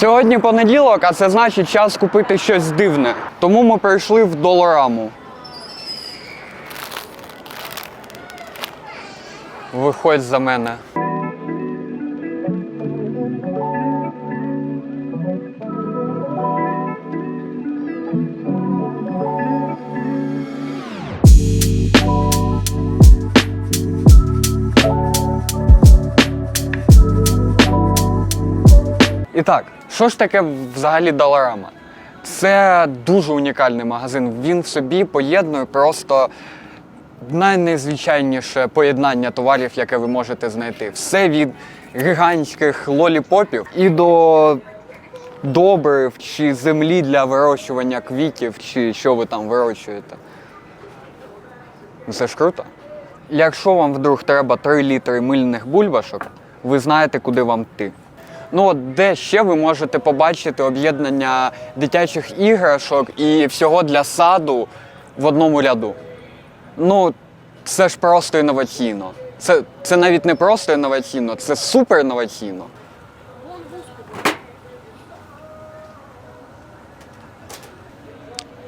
Сьогодні понеділок, а це значить час купити щось дивне. Тому ми прийшли в долораму. Виходь за мене. І так, що ж таке взагалі Доларама? Це дуже унікальний магазин. Він в собі поєднує просто найнезвичайніше поєднання товарів, яке ви можете знайти. Все від гігантських лоліпопів і до добрив чи землі для вирощування квітів, чи що ви там вирощуєте. Це ж круто. Якщо вам вдруг треба 3 літри мильних бульбашок, ви знаєте, куди вам йти. Ну, от де ще ви можете побачити об'єднання дитячих іграшок і всього для саду в одному ряду. Ну, це ж просто інноваційно. Це, це навіть не просто інноваційно, це супер інноваційно.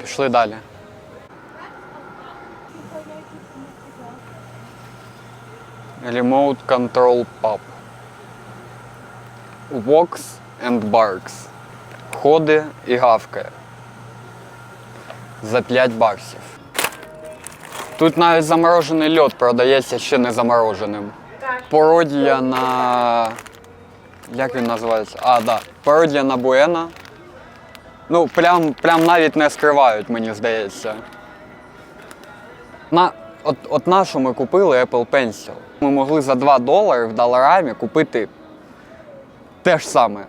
Пішли далі. Remote Control Pub. Walks and barks. Ходить і гавкає. За 5 баксів. Тут навіть заморожений льод продається ще не замороженим. Пародія на. Як він називається? А, да. Пародія на Буена. Ну, прям, прям навіть не скривають, мені здається. На, от, от нашу ми купили Apple Pencil. Ми могли за 2 долари в доларамі купити те ж саме.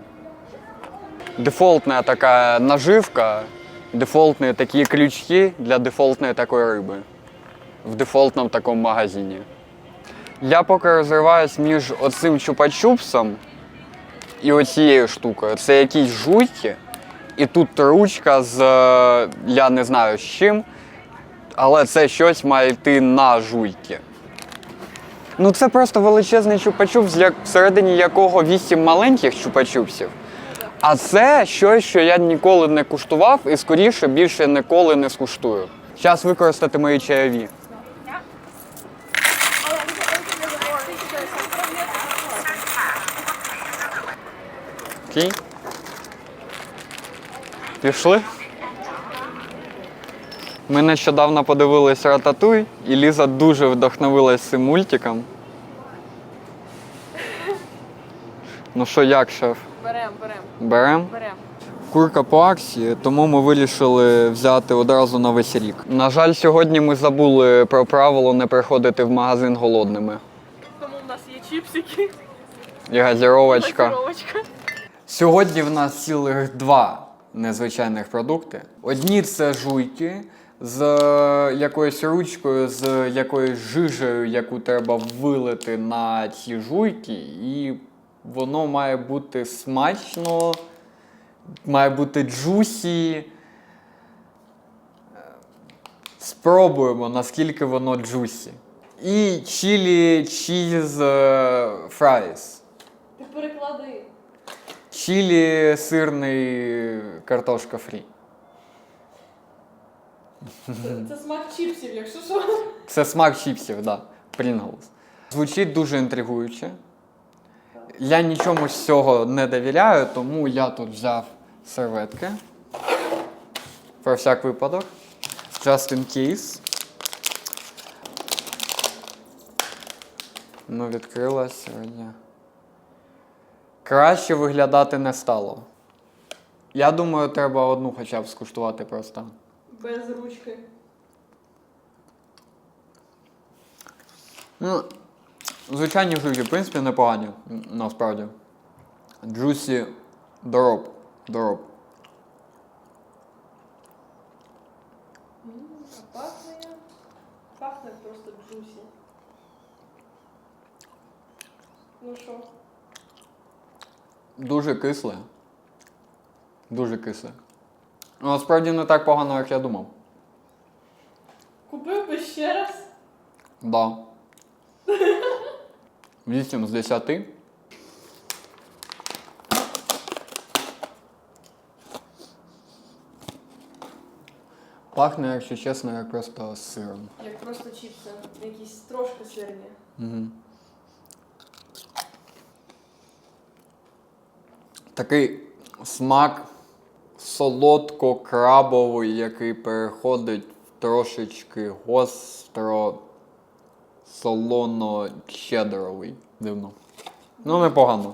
Дефолтна така наживка, дефолтні такі крючки для дефолтної такої риби в дефолтному такому магазині. Я поки розриваюсь між оцим чупа-чупсом і оцією штукою. Це якісь жуйки, і тут ручка з е, я не знаю з чим, але це щось має йти на жуйки. Ну це просто величезний чупа-чупс, всередині якого вісім маленьких чупа-чупсів. А це щось, що я ніколи не куштував і скоріше більше ніколи не скуштую. Час використати мої чайові. Окей. Пішли. Ми нещодавно подивились Рататуй, і Ліза дуже вдохновилась цим мультиком. Ну що, як шеф? Берем, берем, Берем? берем. Курка по акції, тому ми вирішили взяти одразу на весь рік. На жаль, сьогодні ми забули про правило не приходити в магазин голодними. Тому в нас є чіпсики, І газіровочка. газировочка. Сьогодні в нас цілих два незвичайних продукти. Одні це жуйки з якоюсь ручкою, з якоюсь жижею, яку треба вилити на ці жуйки, і воно має бути смачно, має бути джусі. Спробуємо, наскільки воно джусі. І чілі чіз е, фрайс. Ти переклади. Чілі сирний картошка фрі. Це, смак чіпсів, якщо що. Це смак чіпсів, да. Pringles. Звучить дуже інтригуюче. Я нічому з цього не довіряю, тому я тут взяв серветки. Про всяк випадок. Just in case. Ну, відкрилась сьогодні. Краще виглядати не стало. Я думаю, треба одну хоча б скуштувати просто. Без ручки. Ну, звичайні жуки, в принципі, непогані, насправді. Джусі дороб. Дороб. А пахне. Пахне просто джусі. Ну що? Дуже кисле. Дуже кисле. Ну, насправді не так погано, як я думав. Купив би ще раз. Да. 8 з 10. Пахне, якщо чесно, як просто з сиром. Як просто чіпси, якісь трошки сирні. Угу. Такий смак солодко-крабовий, який переходить в трошечки гостро солоно-щедровий. Дивно. Ну, непогано.